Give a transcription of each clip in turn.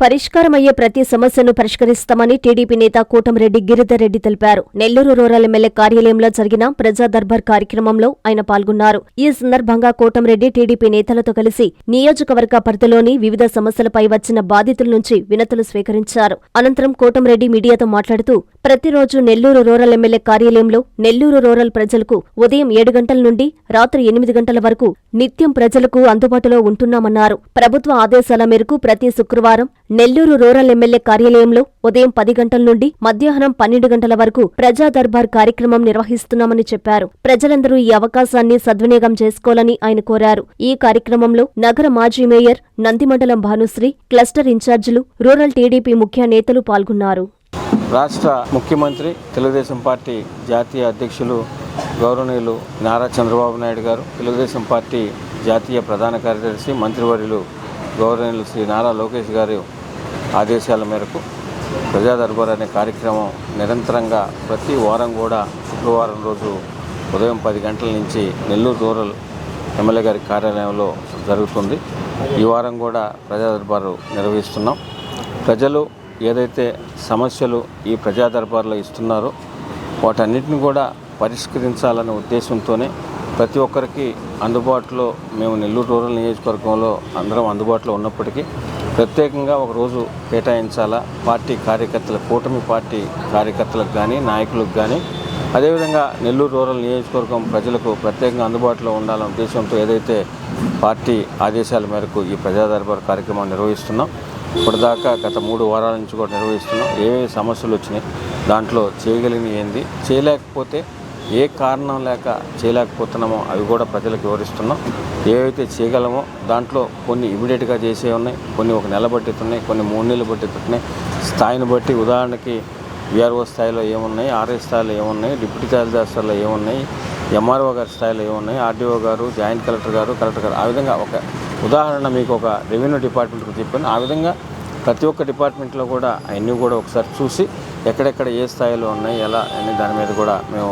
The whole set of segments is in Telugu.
పరిష్కారమయ్యే ప్రతి సమస్యను పరిష్కరిస్తామని టీడీపీ నేత కోటంరెడ్డి గిరిధర్ రెడ్డి తెలిపారు. నెల్లూరు రూరల్ ఎమ్మెల్యే కార్యాలయంలో జరిగిన ప్రజా దర్బార్ కార్యక్రమంలో ఆయన పాల్గొన్నారు. ఈ సందర్భంగా కోటంరెడ్డి టీడీపీ నేతలతో కలిసి నియోజకవర్గ పరిధిలోని వివిధ సమస్యలపై వచ్చిన బాధితుల నుంచి వినతులు స్వీకరించారు. అనంతరం కోటంరెడ్డి మీడియాతో మాట్లాడుతూ ప్రతిరోజు నెల్లూరు రూరల్ ఎమ్మెల్యే కార్యాలయంలో నెల్లూరు రూరల్ ప్రజలకు ఉదయం ఏడు గంటల నుండి రాత్రి ఎనిమిది గంటల వరకు నిత్యం ప్రజలకు అందుబాటులో ఉంటున్నామన్నారు. ప్రభుత్వ ఆదేశాల మేరకు ప్రతి శుక్రవారం నెల్లూరు రూరల్ ఎమ్మెల్యే కార్యాలయంలో ఉదయం పది గంటల నుండి మధ్యాహ్నం పన్నెండు గంటల వరకు ప్రజా దర్బార్ కార్యక్రమం నిర్వహిస్తున్నామని చెప్పారు. ప్రజలందరూ ఈ అవకాశాన్ని సద్వినియోగం చేసుకోవాలని ఆయన కోరారు. ఈ కార్యక్రమంలో నగర మాజీ మేయర్ నందిమండలం భానుశ్రీ క్లస్టర్ ఇన్ఛార్జీలు రూరల్ టీడీపీ ముఖ్య నేతలు పాల్గొన్నారు. రాష్ట్ర ముఖ్యమంత్రి తెలుగుదేశం పార్టీ జాతీయ అధ్యక్షులు గౌరవనీయులు నారా చంద్రబాబు నాయుడు గారు తెలుగుదేశం పార్టీ జాతీయ ప్రధాన కార్యదర్శి మంత్రివర్యులు గౌరవనీయులు శ్రీ నారా లోకేష్ గారి ఆదేశాల మేరకు ప్రజా దర్బార్ అనే కార్యక్రమం నిరంతరంగా ప్రతి వారం కూడా శుక్రవారం రోజు ఉదయం పది గంటల నుంచి నెల్లూరు రూరల్ ఎమ్మెల్యే గారి కార్యాలయంలో జరుగుతుంది. ఈ వారం కూడా ప్రజా దర్బారు నిర్వహిస్తున్నాం. ప్రజలు ఏదైతే సమస్యలు ఈ ప్రజా దర్బార్లో ఇస్తున్నారో వాటన్నిటిని కూడా పరిష్కరించాలనే ఉద్దేశంతోనే ప్రతి ఒక్కరికి అందుబాటులో మేము నెల్లూరు రూరల్ నియోజకవర్గంలో అందరం అందుబాటులో ఉన్నప్పటికీ ప్రత్యేకంగా ఒక రోజు కేటాయించాలా? పార్టీ కార్యకర్తల కూటమి పార్టీ కార్యకర్తలకు కానీ నాయకులకు కానీ. అదేవిధంగా నెల్లూరు రూరల్ నియోజకవర్గం ప్రజలకు ప్రత్యేకంగా అందుబాటులో ఉండాలనే ఉద్దేశంతో ఏదైతే పార్టీ ఆదేశాల మేరకు ఈ ప్రజా దర్బార్ కార్యక్రమం నిర్వహిస్తున్నాం ఇప్పటిదాకా గత మూడు వారాల నుంచి కూడా నిర్వహిస్తున్నాం. ఏమేమి సమస్యలు వచ్చినాయి దాంట్లో చేయగలిగినవి ఏంది? చేయలేకపోతే ఏ కారణం లేక చేయలేకపోతున్నామో అవి కూడా ప్రజలకు వివరిస్తున్నాం. ఏవైతే చేయగలమో దాంట్లో కొన్ని ఇమీడియట్గా చేసే ఉన్నాయి కొన్ని ఒక నెల బట్టి కొన్ని మూడు నెలలు బట్టి ఉన్నాయి స్థాయిని బట్టి ఉదాహరణకి విఆర్ఓ స్థాయిలో ఏమున్నాయి ఆర్ఎస్ స్థాయిలో ఏమున్నాయి డిప్యూటీ స్థాయిలో ఏమున్నాయి ఎంఆర్ఓ గారి స్థాయిలో ఏమున్నాయి ఆర్డీఓ గారు జాయింట్ కలెక్టర్ గారు కలెక్టర్ గారు ఆ విధంగా ఒక ఉదాహరణ మీకు ఒక రెవెన్యూ డిపార్ట్మెంట్కి చెప్పాను ఆ విధంగా ప్రతి ఒక్క డిపార్ట్మెంట్లో కూడా అవన్నీ కూడా ఒకసారి చూసి ఎక్కడెక్కడ ఏ స్థాయిలో ఉన్నాయి ఎలా అని దాని మీద కూడా మేము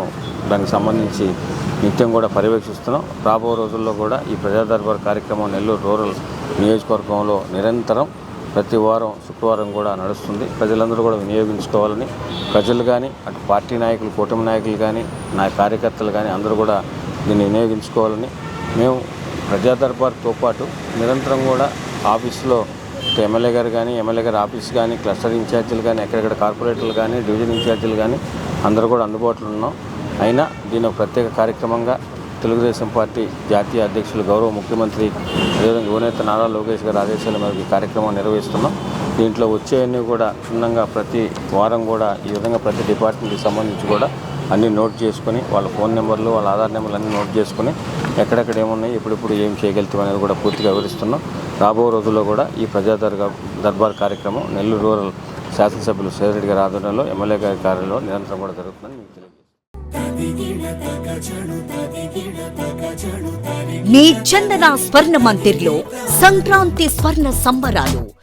దానికి సంబంధించి నిత్యం కూడా పర్యవేక్షిస్తున్నాం. రాబో రోజుల్లో కూడా ఈ ప్రజా దర్బార్ కార్యక్రమం నెల్లూరు రూరల్ నియోజకవర్గంలో నిరంతరం ప్రతి వారం శుక్రవారం కూడా నడుస్తుంది. ప్రజలందరూ కూడా వినియోగించుకోవాలని ప్రజలు కానీ అటు పార్టీ నాయకులు కూటమి నాయకులు కానీ నా కార్యకర్తలు కానీ అందరూ కూడా దీన్ని వినియోగించుకోవాలని మేము ప్రజాదర్బార్తో పాటు నిరంతరం కూడా ఆఫీసులో ఎమ్మెల్యే గారు కానీ ఎమ్మెల్యే గారి ఆఫీస్ కానీ క్లస్టర్ ఇన్ఛార్జీలు కానీ ఎక్కడెక్కడ కార్పొరేటర్లు కానీ డివిజన్ ఇన్ఛార్జీలు కానీ అందరూ కూడా అందుబాటులో ఉన్నాం. అయినా దీని ఒక ప్రత్యేక కార్యక్రమంగా తెలుగుదేశం పార్టీ జాతీయ అధ్యక్షులు గౌరవ ముఖ్యమంత్రి అదేవిధంగా యువనేత నారా లోకేష్ గారి ఆదేశాల మేరకు ఈ కార్యక్రమం నిర్వహిస్తున్నాం. దీంట్లో వచ్చేవన్నీ కూడా క్షుణ్ణంగా ప్రతి వారం కూడా ఈ విధంగా ప్రతి డిపార్ట్మెంట్కి సంబంధించి కూడా అన్నీ నోట్ చేసుకొని వాళ్ళ ఫోన్ నెంబర్లు వాళ్ళ ఆధార్ నెంబర్లు అన్నీ నోట్ చేసుకొని ఎక్కడెక్కడ ఏమున్నాయి ఎప్పుడెప్పుడు ఏం చేయగలుగుతాం అనేది కూడా పూర్తిగా వివరిస్తున్నాం. రాబో రోజుల్లో కూడా ఈ ప్రజా దర్బార్ కార్యక్రమం నెల్లూరు రూరల్ శాసనసభ్యులు సేదరెడ్డి గారి ఆధ్వర్యంలో ఎమ్మెల్యే గారి కార్యాలయంలో నిరంతరం కూడా జరుగుతుందని మీకు తెలియజేస్తాను మీ చందన స్వర్ణ మందిర్లో సంక్రాంతి స్వర్ణ సంబరాలు.